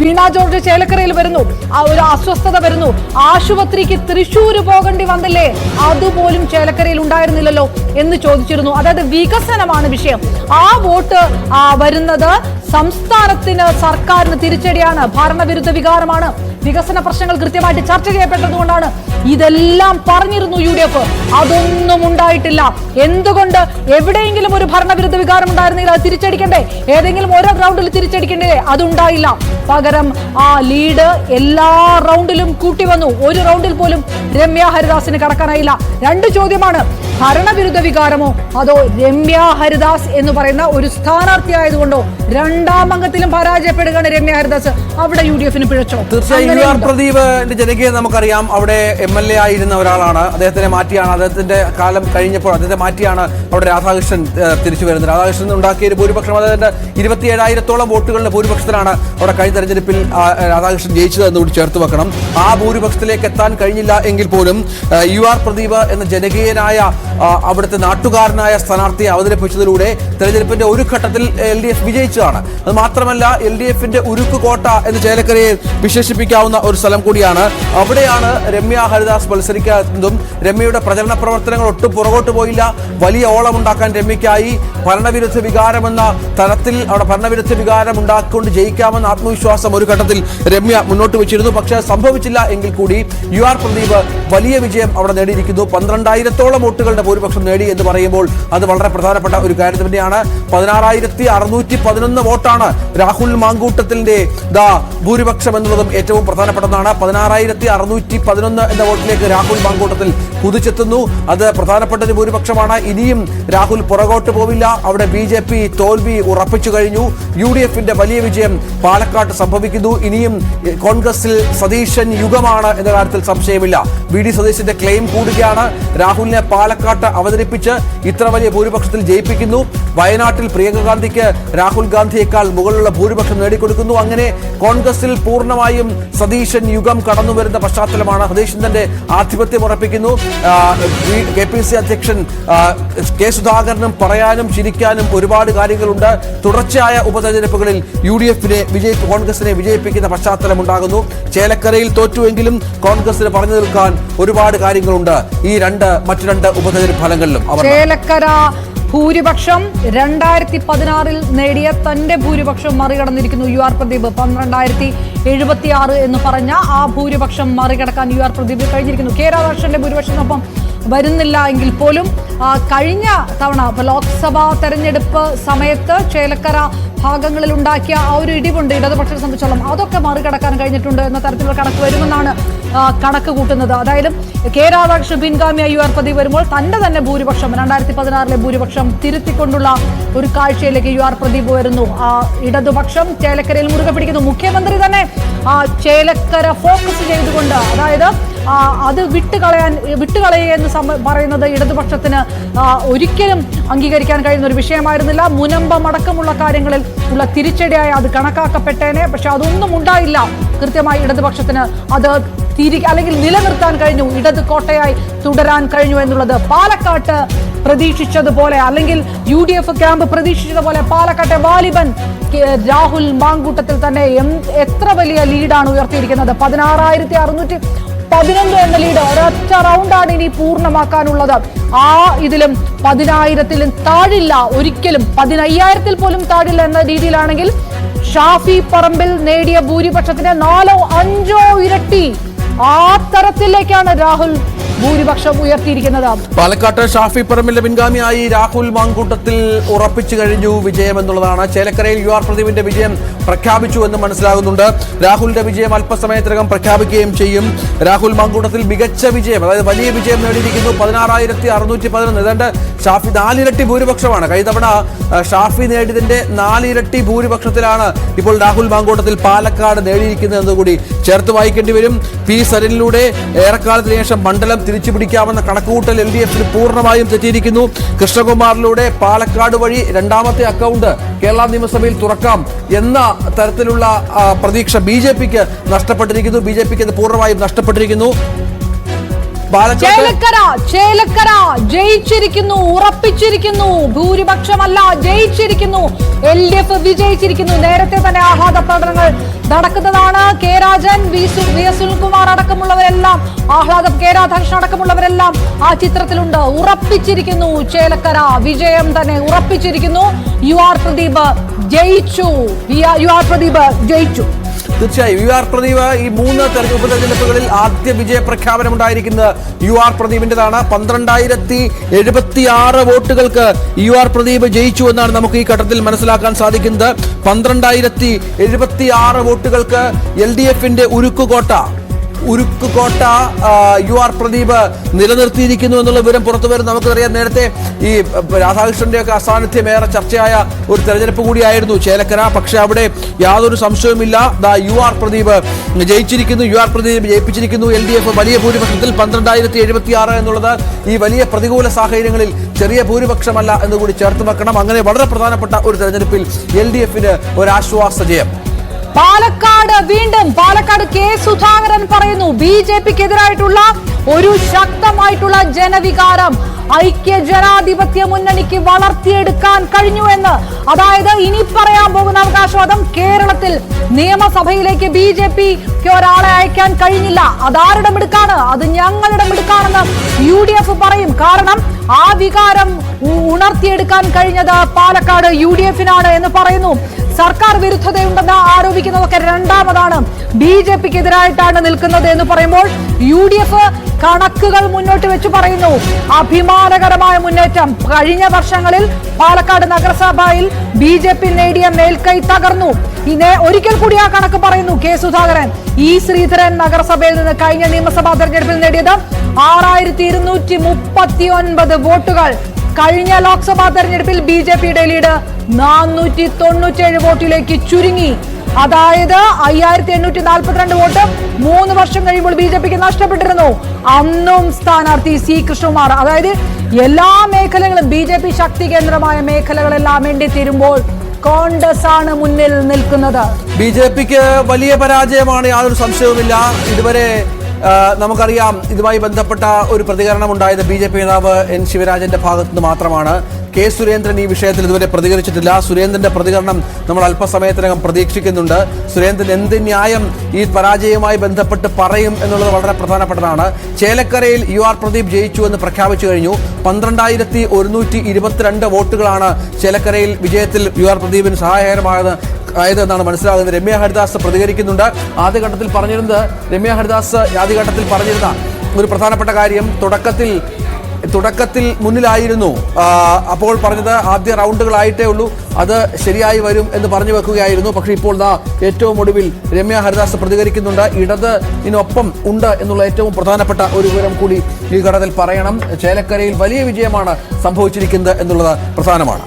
വീണ George ചേലക്കരയിൽ വരുന്നു. ആ ഒരു അസ്വസ്ഥത വരുന്നു. ആശുപത്രിക്ക് തൃശൂർ പോകേണ്ടി വന്നില്ലേ? അതുപോലും ചേലക്കരയിൽ ഉണ്ടായിരുന്നില്ലല്ലോ എന്ന് ചോദിച്ചിരുന്നു. അതായത് വികസനമാണ് വിഷയം. ആ വോട്ട് വരുന്നത് സംസ്ഥാനത്തിന് സർക്കാരിന് തിരിച്ചടിയാണ്. ഭരണവിരുദ്ധ വികാരമാണ്. വികസന പ്രശ്നങ്ങൾ കൃത്യമായിട്ട് ചർച്ച ചെയ്യപ്പെട്ടതുകൊണ്ടാണ് ഇതെല്ലാം പറഞ്ഞിരുന്നു യു ഡി എഫ് അതൊന്നും ഉണ്ടായിട്ടില്ല. എന്തുകൊണ്ട് എവിടെയെങ്കിലും ഒരു ഭരണവിരുദ്ധ വികാരം ഉണ്ടായിരുന്നെങ്കിൽ അത് തിരിച്ചടിക്കണ്ടേ? ഏതെങ്കിലും ഓരോ റൗണ്ടിൽ തിരിച്ചടിക്കണ്ടേ? അതുണ്ടായില്ല. പകരം ആ ലീഡ് എല്ലാ റൗണ്ടിലും കൂട്ടി വന്നു ഒരു റൗണ്ടിൽ പോലും രമ്യ ഹരിദാസിന് കടക്കാനായില്ല. രണ്ട് ചോദ്യമാണ്. ഭരണവിരുദ്ധ വികാരമോ? അതോ രമ്യ ഹരിദാസ് എന്ന് പറയുന്ന ഒരു സ്ഥാനാർത്ഥി ആയതുകൊണ്ടോ രണ്ടാം അംഗത്തിലും പരാജയപ്പെടുകയാണ് രമ്യ ഹരിദാസ്. അവിടെ യു ഡി എഫിന് പിഴച്ചോ? തീർച്ചയായും ആർ പ്രദീപ് ജനകീയ നമുക്കറിയാം. അവിടെ എം എൽ എ ആയിരുന്ന ഒരാളാണ്. അദ്ദേഹത്തിനെ മാറ്റിയാണ്. അദ്ദേഹത്തിന്റെ കാലം കഴിഞ്ഞപ്പോൾ അദ്ദേഹത്തെ മാറ്റിയാണ് അവിടെ രാധാകൃഷ്ണൻ തിരിച്ചു വരുന്നത്. രാധാകൃഷ്ണൻ ഉണ്ടാക്കിയ ഒരു ഭൂരിപക്ഷം അദ്ദേഹത്തിന്റെ ഇരുപത്തിയേഴായിരത്തോളം വോട്ടുകളുടെ ഭൂരിപക്ഷത്തിലാണ് അവിടെ കഴിഞ്ഞ തെരഞ്ഞെടുപ്പിൽ രാധാകൃഷ്ണൻ ജയിച്ചത് എന്നുകൂടി ചേർത്ത് വെക്കണം. ആ ഭൂരിപക്ഷത്തിലേക്ക് എത്താൻ കഴിഞ്ഞില്ല എങ്കിൽ പോലും യു ആർ പ്രദീപ് എന്ന ജനകീയനായ അവിടുത്തെ നാട്ടുകാരനായ സ്ഥാനാർത്ഥിയെ അവതരിപ്പിച്ചതിലൂടെ തെരഞ്ഞെടുപ്പിന്റെ ഒരു ഘട്ടത്തിൽ എൽ ഡി എഫ് വിജയിച്ചതാണ്. അത് മാത്രമല്ല എൽ ഡി എഫിന്റെ ഉരുക്ക് കോട്ട എന്ന് ചേലക്കരയെ വിശേഷിപ്പിക്കാവുന്ന ഒരു സ്ഥലം കൂടിയാണ്. അവിടെയാണ് രമ്യ ഹരിദാസ് മത്സരിക്കുന്നതും രമ്യയുടെ പ്രചരണ പ്രവർത്തനങ്ങൾ ഒട്ടും പുറകോട്ട് പോയില്ല. വലിയ ഓളം ഉണ്ടാക്കാൻ രമ്യയ്ക്കായി ഭരണവിരുദ്ധ വികാരമെന്ന തലത്തിൽ അവിടെ ഭരണവിരുദ്ധ വികാരം ഉണ്ടാക്കിക്കൊണ്ട് ജയിക്കാമെന്ന ആത്മവിശ്വാസം ഒരു ഘട്ടത്തിൽ രമ്യ മുന്നോട്ട് വെച്ചിരുന്നു. പക്ഷേ സംഭവിച്ചില്ല എങ്കിൽ കൂടി യു ആർ പ്രദീപ് വലിയ വിജയം അവിടെ നേടിയിരിക്കുന്നു. പന്ത്രണ്ടായിരത്തോളം വോട്ടുകളുടെ ഭൂരിപക്ഷം നേടി എന്ന് പറയുമ്പോൾ അത് വളരെ പ്രധാനപ്പെട്ട ഒരു കാര്യം തന്നെയാണ്. പതിനാറായിരത്തി അറുന്നൂറ്റി പതിനൊന്ന് വോട്ടാണ് രാഹുൽ മാങ്കൂട്ടത്തിന്റെ ദാ ഭൂരിപക്ഷം എന്നുള്ളതും ഏറ്റവും പ്രധാനപ്പെട്ടതാണ്. പതിനാറായിരത്തി അറുന്നൂറ്റി പതിനൊന്ന് എന്ന വോട്ടിലേക്ക് രാഹുൽ മാങ്കൂട്ടത്തിൽ കുതിച്ചെത്തുന്നു. അത് പ്രധാനപ്പെട്ട ഒരു ഭൂരിപക്ഷമാണ് ഇനിയും രാഹുൽ പുറകോട്ട് പോവില്ല. അവിടെ ബി ജെ പി തോൽവി ഉറപ്പിച്ചു കഴിഞ്ഞു. യു ഡി എഫിന്റെ വലിയ വിജയം പാലക്കാട്ട് സംഭവിക്കുന്നു. ഇനിയും കോൺഗ്രസിൽ സതീശൻ യുഗമാണ് എന്ന കാര്യത്തിൽ സംശയമില്ല. വി ഡി സ്വദേശിന്റെ ക്ലെയിം കൂടുകയാണ്. രാഹുലിനെ പാലക്കാട്ട് അവതരിപ്പിച്ച് ഇത്ര വലിയ ഭൂരിപക്ഷത്തിൽ ജയിപ്പിക്കുന്നു. വയനാട്ടിൽ പ്രിയങ്ക ഗാന്ധിക്ക് രാഹുൽ ഗാന്ധിയേക്കാൾ മുകളിലുള്ള ഭൂരിപക്ഷം നേടിക്കൊടുക്കുന്നു. അങ്ങനെ കോൺഗ്രസിൽ പൂർണമായും സതീശൻ യുഗം കടന്നു വരുന്ന പശ്ചാത്തലമാണ് സതീശൻ തന്റെ ആധിപത്യം ഉറപ്പിക്കുന്നു. കെ പി സി അധ്യക്ഷൻ കെ സുധാകരനും പറയാനും ചിരിക്കാനും ഒരുപാട് കാര്യങ്ങളുണ്ട്. തുടർച്ചയായ ഉപതെരഞ്ഞെടുപ്പുകളിൽ യു ഡി എഫിനെ വിജയി കോൺഗ്രസിനെ വിജയിപ്പിക്കുന്ന പശ്ചാത്തലം ഉണ്ടാകുന്നു ചേലക്കരയിൽ തോറ്റുവെങ്കിലും കോൺഗ്രസിന് പറഞ്ഞു നിൽക്കാൻ ഒരുപാട് കാര്യങ്ങളുണ്ട്. ഈ രണ്ട് മറ്റു രണ്ട് ഉപതെരഞ്ഞെടുപ്പ് ഫലങ്ങളിലും ചേലക്കര ഭൂരിപക്ഷം രണ്ടായിരത്തി പതിനാറിൽ നേടിയ തന്റെ ഭൂരിപക്ഷം മറികടന്നിരിക്കുന്നു യു ആർ പ്രദീപ്. പന്ത്രണ്ടായിരത്തി എഴുപത്തി ആറ് എന്ന് പറഞ്ഞ ആ ഭൂരിപക്ഷം മറികടക്കാൻ യു ആർ പ്രദീപ് കഴിഞ്ഞിരിക്കുന്നു. കെ രാധാകൃഷ്ണന്റെ ഭൂരിപക്ഷത്തിനൊപ്പം വരുന്നില്ല എങ്കിൽ പോലും കഴിഞ്ഞ തവണ ലോക്സഭാ തെരഞ്ഞെടുപ്പ് സമയത്ത് ചേലക്കര ഭാഗങ്ങളിൽ ഉണ്ടാക്കിയ ആ ഒരു ഇടിവുണ്ട്. ഇടതുപക്ഷത്തെ സംബന്ധിച്ചോളം അതൊക്കെ മറികടക്കാൻ കഴിഞ്ഞിട്ടുണ്ട് എന്ന തരത്തിലുള്ള കണക്ക് വരുമെന്നാണ് കണക്ക് കൂട്ടുന്നത്. അതായത് കെ രാധാകൃഷ്ണൻ പിൻഗാമിയായി യു ആർ വരുമ്പോൾ തന്റെ തന്നെ ഭൂരിപക്ഷം രണ്ടായിരത്തി പതിനാറിലെ ഭൂരിപക്ഷം തിരുത്തിക്കൊണ്ടുള്ള ഒരു കാഴ്ചയിലേക്ക് യു ആർ പ്രദീപ് വരുന്നു ഇടതുപക്ഷം ചേലക്കരയിൽ മുറുകെ പിടിക്കുന്നു. മുഖ്യമന്ത്രി തന്നെ ചേലക്കര ഫോക്കസ് ചെയ്തുകൊണ്ട് അതായത് അത് വിട്ടുകളയാൻ വിട്ടുകളയുക എന്ന് പറയുന്നത് ഇടതുപക്ഷത്തിന് ഒരിക്കലും അംഗീകരിക്കാൻ കഴിയുന്ന ഒരു വിഷയമായിരുന്നില്ല. മുനമ്പം അടക്കമുള്ള കാര്യങ്ങളിൽ ഉള്ള തിരിച്ചടിയായി അത് കണക്കാക്കപ്പെട്ടേനെ. പക്ഷെ അതൊന്നും ഉണ്ടായില്ല. കൃത്യമായി ഇടതുപക്ഷത്തിന് അത് തിരി അല്ലെങ്കിൽ നിലനിർത്താൻ കഴിഞ്ഞു ഇടത് കോട്ടയായി തുടരാൻ കഴിഞ്ഞു എന്നുള്ളത് പാലക്കാട്ട് പ്രതീക്ഷിച്ചതുപോലെ അല്ലെങ്കിൽ യു ഡി എഫ് ക്യാമ്പ് പ്രതീക്ഷിച്ചതുപോലെ പാലക്കാട്ടെ വാലിബൻ രാഹുൽ മാങ്കൂട്ടത്തിൽ തന്നെ എത്ര വലിയ ലീഡാണ് ഉയർത്തിയിരിക്കുന്നത്? പതിനാറായിരത്തി അറുന്നൂറ്റി പതിനൊന്ന് എന്ന ലീഡ് ഒരൊറ്റ റൗണ്ടാണ് ഇനി പൂർണമാക്കാനുള്ളത്. ആ ഇതിലും പതിനായിരത്തിലും താഴില്ല ഒരിക്കലും പതിനയ്യായിരത്തിൽ പോലും താഴില്ല എന്ന രീതിയിലാണെങ്കിൽ ഷാഫി പറമ്പിൽ നേടിയ ഭൂരിപക്ഷത്തിന് നാലോ അഞ്ചോ ഇരട്ടി ആ തരത്തിലേക്കാണ് രാഹുൽ ഭൂരിപക്ഷം ഉയർത്തിയിരിക്കുന്നത് പാലക്കാട്ട് ഷാഫി പറമ്പിന്റെ പിൻഗാമിയായി രാഹുൽ മാങ്കൂട്ടത്തിൽ ഉറപ്പിച്ചു കഴിഞ്ഞു വിജയം എന്നുള്ളതാണ് ചേലക്കരയിൽ യു ആർ പ്രദീപിന്റെ വിജയം പ്രഖ്യാപിച്ചു എന്ന് മനസ്സിലാകുന്നുണ്ട്. രാഹുലിന്റെ വിജയം അല്പസമയത്തിനകം പ്രഖ്യാപിക്കുകയും ചെയ്യും. രാഹുൽ മാങ്കൂട്ടത്തിൽ മികച്ച വിജയം അതായത് വലിയ വിജയം നേടിയിരിക്കുന്നു. പതിനാറായിരത്തി അറുന്നൂറ്റി പതിനൊന്ന് ഏതാണ്ട് ഷാഫി നാലിരട്ടി ഭൂരിപക്ഷമാണ്. കഴിഞ്ഞ ഷാഫി നേടിയതിന്റെ നാലിരട്ടി ഭൂരിപക്ഷത്തിലാണ് ഇപ്പോൾ രാഹുൽ മാങ്കൂട്ടത്തിൽ പാലക്കാട് നേടിയിരിക്കുന്നത് എന്നുകൂടി ചേർത്ത് വായിക്കേണ്ടി വരും. പി സരനിലൂടെ ഏറെക്കാലത്തിന് ശേഷം മണ്ഡലം തിരിച്ചു പിടിക്കാമെന്ന കണക്കുകൂട്ടൽ എൽ ഡി എഫിന് പൂർണമായും തെറ്റിയിരിക്കുന്നു. കൃഷ്ണകുമാറിലൂടെ പാലക്കാട് വഴി രണ്ടാമത്തെ അക്കൗണ്ട് കേരള നിയമസഭയിൽ തുറക്കാം എന്ന തരത്തിലുള്ള പ്രതീക്ഷ ബി ജെ പിക്ക് നഷ്ടപ്പെട്ടിരിക്കുന്നു. ബി ജെ പിക്ക് അത് പൂർണമായും നഷ്ടപ്പെട്ടിരിക്കുന്നു. ചേലക്കര ചേലക്കര ജയിച്ചിരിക്കുന്നു ഉറപ്പിച്ചിരിക്കുന്നു ഭൂരിപക്ഷമല്ല ജയിച്ചിരിക്കുന്നു എൽ ഡി എഫ് വിജയിച്ചിരിക്കുന്നു. നേരത്തെ തന്നെ ആഹ്ലാദ പ്രകടനങ്ങൾ നടക്കുന്നതാണ്. K Rajan V S Sunilkumar അടക്കമുള്ളവരെല്ലാം ആഹ്ലാദം കെ രാധാകൃഷ്ണൻ അടക്കമുള്ളവരെല്ലാം ആ ചിത്രത്തിലുണ്ട്. ഉറപ്പിച്ചിരിക്കുന്നു ചേലക്കര വിജയം തന്നെ ഉറപ്പിച്ചിരിക്കുന്നു. യു ആർ പ്രദീപ് ജയിച്ചു. യു ആർ പ്രദീപ് ജയിച്ചു. തീർച്ചയായും യു ആർ പ്രദീപ് ഈ മൂന്ന് തെരഞ്ഞെടുപ്പ് ഉപതെരഞ്ഞെടുപ്പുകളിൽ ആദ്യ വിജയ പ്രഖ്യാപനം ഉണ്ടായിരിക്കുന്നത് യു ആർ പ്രദീപിന്റേതാണ്. പന്ത്രണ്ടായിരത്തി എഴുപത്തി ആറ് വോട്ടുകൾക്ക് യു ആർ പ്രദീപ് ജയിച്ചു എന്നാണ് നമുക്ക് ഈ ഘട്ടത്തിൽ മനസ്സിലാക്കാൻ സാധിക്കുന്നത്. പന്ത്രണ്ടായിരത്തി എഴുപത്തി ആറ് വോട്ടുകൾക്ക് എൽ ഡി എഫിന്റെ ഉരുക്കുകോട്ട. ഉരുക്കുകോട്ട യു ആർ പ്രദീപ് നിലനിർത്തിയിരിക്കുന്നു എന്നുള്ള വിവരം പുറത്തു വരും നമുക്കറിയാം നേരത്തെ ഈ രാധാകൃഷ്ണന്റെ ഒക്കെ അസാന്നിധ്യം ഏറെ ചർച്ചയായ ഒരു തെരഞ്ഞെടുപ്പ് കൂടിയായിരുന്നു ചേലക്കര. പക്ഷെ അവിടെ യാതൊരു സംശയവുമില്ല. ദാ യു ആർ പ്രദീപ് ജയിച്ചിരിക്കുന്നു. യു ആർ പ്രദീപ് ജയിപ്പിച്ചിരിക്കുന്നു. എൽ ഡി എഫ് വലിയ ഭൂരിപക്ഷത്തിൽ പന്ത്രണ്ടായിരത്തി എഴുപത്തി ആറ് എന്നുള്ളത് ഈ വലിയ പ്രതികൂല സാഹചര്യങ്ങളിൽ ചെറിയ ഭൂരിപക്ഷമല്ല എന്ന് കൂടി ചേർത്ത് വെക്കണം. അങ്ങനെ വളരെ പ്രധാനപ്പെട്ട ഒരു തെരഞ്ഞെടുപ്പിൽ എൽ ഡി എഫിന് ഒരു ആശ്വാസ ജയം. പാലക്കാട് വീണ്ടും പാലക്കാട് കെ സുധാകരൻ പറയുന്നു ബി ജെ പിക്ക് എതിരായിട്ടുള്ള ഒരു ശക്തമായിട്ടുള്ള ജനവികാരം ഐക്യ ജനാധിപത്യ മുന്നണിക്ക് വളർത്തിയെടുക്കാൻ കഴിഞ്ഞു എന്ന്. അതായത് ഇനി പറയാൻ പോകുന്ന അവകാശവാദം കേരളത്തിൽ നിയമസഭയിലേക്ക് ബി ജെ പിക്ക് ഒരാളെ അയക്കാൻ കഴിഞ്ഞില്ല. അതാരുടെ മിടുക്കാണ് അത് ഞങ്ങളുടെ മിടുക്കാണെന്ന് യു ഡി എഫ് പറയും. കാരണം ആ വികാരം ഉണർത്തിയെടുക്കാൻ കഴിഞ്ഞത് പാലക്കാട് യു ഡി എഫിനാണ് എന്ന് പറയുന്നു. സർക്കാർ വിരുദ്ധതയുണ്ടെന്ന് ആരോപിക്കുന്നതൊക്കെ രണ്ടാമതാണ്. ബി ജെ പിക്ക് എതിരായിട്ടാണ് നിൽക്കുന്നത് എന്ന് പറയുമ്പോൾ യു ഡി എഫ് കണക്കുകൾ മുന്നോട്ട് വെച്ച് പറയുന്നു. അഭിമാനകരമായ മുന്നേറ്റം. കഴിഞ്ഞ വർഷങ്ങളിൽ പാലക്കാട് നഗരസഭയിൽ ബി ജെ പി നേടിയ മേൽക്കൈ തകർന്നു. ഇതേ ഒരിക്കൽ കൂടി ആ കണക്ക് പറയുന്നു കെ സുധാകരൻ. ഇ ശ്രീധരൻ നഗരസഭയിൽ നിന്ന് കഴിഞ്ഞ നിയമസഭാ തെരഞ്ഞെടുപ്പിൽ നേടിയത് ആറായിരത്തി ഇരുന്നൂറ്റി മുപ്പത്തി ഒൻപത് വോട്ടുകൾ. കഴിഞ്ഞ ലോക്സഭാ തെരഞ്ഞെടുപ്പിൽ ബി ജെ പിയുടെ ലീഡ് നാനൂറ്റി തൊണ്ണൂറ്റേഴ് വോട്ടിലേക്ക് ചുരുങ്ങി. അതായത് അയ്യായിരത്തി എണ്ണൂറ്റി നാൽപ്പത്തിരണ്ട് വോട്ട് മൂന്ന് വർഷം കഴിയുമ്പോൾ ബി ജെ പിക്ക് നഷ്ടപ്പെട്ടിരുന്നു. അന്നും സ്ഥാനാർത്ഥി സി കൃഷ്ണകുമാർ. അതായത് എല്ലാ മേഖലകളും ബി ജെ പി ശക്തി കേന്ദ്രമായ മേഖലകളെല്ലാം വേണ്ടി തീരുമ്പോൾ കോൺഗ്രസ് ആണ് മുന്നിൽ നിൽക്കുന്നത്. ബി ജെ പിക്ക് വലിയ പരാജയമാണ് യാതൊരു സംശയവുമില്ല. ഇതുവരെ നമുക്കറിയാം ഇതുമായി ബന്ധപ്പെട്ട ഒരു പ്രതികരണം ഉണ്ടായത് ബി ജെ പി നേതാവ് എൻ ശിവരാജന്റെ ഭാഗത്തു നിന്ന് മാത്രമാണ്. കെ സുരേന്ദ്രൻ ഈ വിഷയത്തിൽ ഇതുവരെ പ്രതികരിച്ചിട്ടില്ല. സുരേന്ദ്രന്റെ പ്രതികരണം നമ്മൾ അല്പസമയത്തിനകം പ്രതീക്ഷിക്കുന്നുണ്ട്. സുരേന്ദ്രൻ എന്ത് ന്യായം ഈ പരാജയവുമായി ബന്ധപ്പെട്ട് പറയും എന്നുള്ളത് വളരെ പ്രധാനപ്പെട്ടതാണ്. ചേലക്കരയിൽ യു ആർ പ്രദീപ് ജയിച്ചു എന്ന് പ്രഖ്യാപിച്ചു കഴിഞ്ഞു. പന്ത്രണ്ടായിരത്തി ഒരുന്നൂറ്റി ഇരുപത്തിരണ്ട് വോട്ടുകളാണ് ചേലക്കരയിൽ വിജയത്തിൽ യു ആർ പ്രദീപിന് സഹായകരമായത് ആയതെന്നാണ് മനസ്സിലാകുന്നത്. രമ്യ ഹരിദാസ് പ്രതികരിക്കുന്നുണ്ട്. ആദ്യഘട്ടത്തിൽ പറഞ്ഞിരുന്നത് രമ്യ ഹരിദാസ് ആദ്യഘട്ടത്തിൽ പറഞ്ഞിരുന്ന ഒരു പ്രധാനപ്പെട്ട കാര്യം തുടക്കത്തിൽ തുടക്കത്തിൽ മുന്നിലായിരുന്നു. അപ്പോൾ പറഞ്ഞത് ആദ്യ റൗണ്ടുകളായിട്ടേ ഉള്ളൂ. അത് ശരിയായി വരും എന്ന് പറഞ്ഞു വെക്കുകയായിരുന്നു. പക്ഷേ ഇപ്പോൾ ദാ ഏറ്റവും ഒടുവിൽ രമ്യ ഹരിദാസ് പ്രതികരിക്കുന്നുണ്ട്. ഇടത് ഇതിനൊപ്പം ഉണ്ട് എന്നുള്ള ഏറ്റവും പ്രധാനപ്പെട്ട ഒരു വിവരം കൂടി ഈ ഘട്ടത്തിൽ പറയണം. ചേലക്കരയിൽ വലിയ വിജയമാണ് സംഭവിച്ചിരിക്കുന്നത് എന്നുള്ളത് പ്രധാനമാണ്.